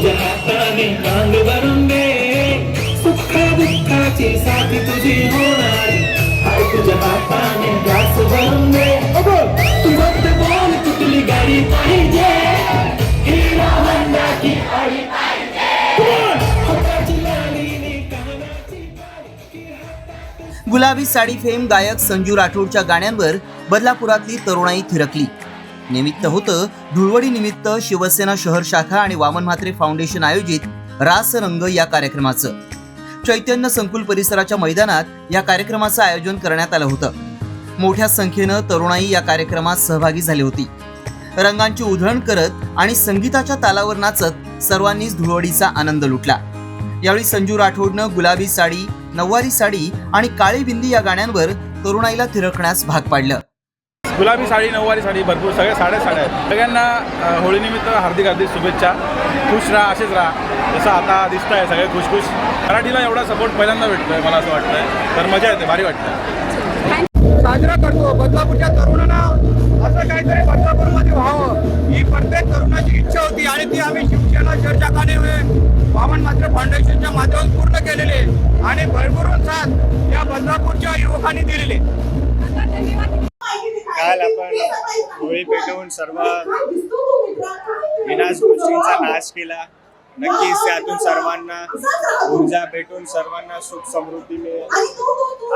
अंग भरून दे. सुख दुःखाची साथी तुझी होणार. हाय तुझ्या हाताने घास भरून दे. तू फक्त बोल कुठली गाडी पाहिजे? हिरा होंडा की आई गुलाबी साडी फेम गायक संजू राठोडच्या गाण्यांवर बदलापुरातली तरुणाई थिरकली. निमित्त होतं. धुळवडी निमित्त शिवसेना शहर शाखा आणि वामन म्हात्रे फाउंडेशन आयोजित रास रंग या कार्यक्रमाचं. चैतन्य संकुल परिसराच्या मैदानात या कार्यक्रमाचं आयोजन करण्यात आलं होतं. मोठ्या संख्येनं तरुणाई या कार्यक्रमात सहभागी झाली होती. रंगांची उधळण करत आणि संगीताच्या तालावर नाचत सर्वांनीच धुळवडीचा आनंद लुटला. यावेळी संजू राठोडनं गुलाबी साडी नऊवारी साडी आणि काळी बिंदी या गाण्यांवर तरुणाईला थिरकण्यास भाग पाडलं. गुलाबी साडी नऊवारी साडी भरपूर सगळ्या साड्या साड्या आहेत. सगळ्यांना होळीनिमित्त हार्दिक हार्दिक शुभेच्छा. खुश राहा असेच राहा. जसं आता दिसत आहे सगळे खुशखुश. मराठीला एवढा सपोर्ट पहिल्यांदा भेटतो आहे मला असं वाटतंय. तर मजा येते भारी वाटतं साजरा करतो बदलापूरच्या तरुणांना. असं काहीतरी बदलापूरमध्ये व्हावं. ही प्रत्येक तरुणाची इच्छा होती आणि ती आम्ही शिवसेना चर्चाकाने वामन मात्र फाउंडेशनच्या माध्यमातून पूर्ण केलेले आणि भरभरून साथ या बदलापूरच्या युवकांनी दिलेले काल आपण होळी पेटवून सर्व विनाश गोष्टींचा नाश केला. नक्कीच त्यातून सर्वांना ऊर्जा भेटून सर्वांना सुख समृद्धी मिळेल.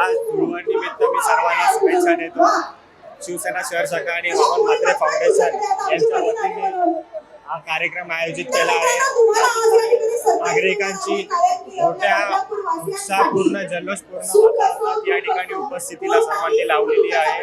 आज धुळवड मी सर्वांना शुभेच्छा देतो. शिवसेना शहर शाखा आणि वामन म्हात्रे फाउंडेशन यांच्या वतीने हा कार्यक्रम आयोजित केला आहे. नागरिकांची मोठ्या उत्साहपूर्ण जल्लोषपूर्ण या ठिकाणी उपस्थितीला सर्वांनी लावलेली आहे.